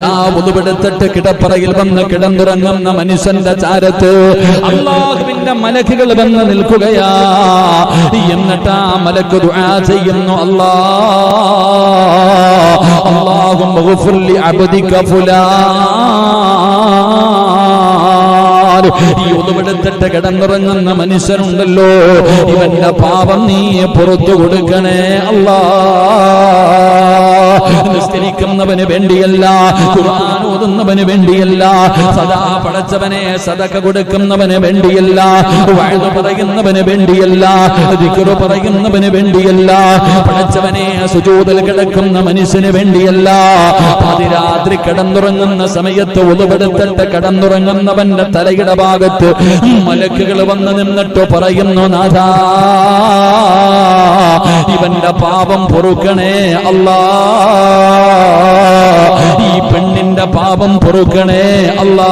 ആ ഒതുപെടുത്തിട്ട് കിടപ്പറയിൽ വന്ന് കിടന്നുറങ്ങുന്ന മനുഷ്യന്റെ ചാരത്ത് അള്ളാഹുവിന്റെ മലക്കുകൾ വന്ന് നിൽക്കുകയാ. എന്നിട്ട് ആ മലക്ക് ദുആ ചെയ്യുന്നു അല്ലാ അള്ളാഹും അബ്ദിക ഫുലാൻ. ഈ ഒതുപെടുത്തിട്ട് കിടന്നുറങ്ങുന്ന മനുഷ്യനുണ്ടല്ലോ. ഇവന്റെ പാപം നീ പുറത്തു കൊടുക്കണേ അല്ലാ നിസ്കരിക്കുന്നവന് വേണ്ടിയല്ല ഖുർആൻ ഓതുന്നവന് വേണ്ടിയല്ല സദാ പടച്ചവനെ സദക കൊടുക്കുന്നവന് വേണ്ടിയല്ല വഴുതു പറയുന്നവന് വേണ്ടിയല്ല ദിക്ർ പറയുന്നവന് വേണ്ടിയല്ല പടച്ചവനെ സുജൂതിൽ കിടക്കുന്ന മനുഷ്യന് വേണ്ടിയല്ല പാതിരാത്രി കടന്നുറങ്ങുന്ന സമയത്ത് ഉളവെടുത്തിട്ട് കിടന്നുറങ്ങുന്നവന്റെ തലയുടെ ഭാഗത്ത് മലക്കുകൾ വന്ന് നിന്നിട്ട് പറയുന്നു നാഥാ ഇവന്റെ പാപം പൊറുക്കണേ അല്ലാ. ഈ പെണ്ണിന്റെ പാപം പൊറുക്കണേ അല്ലാ.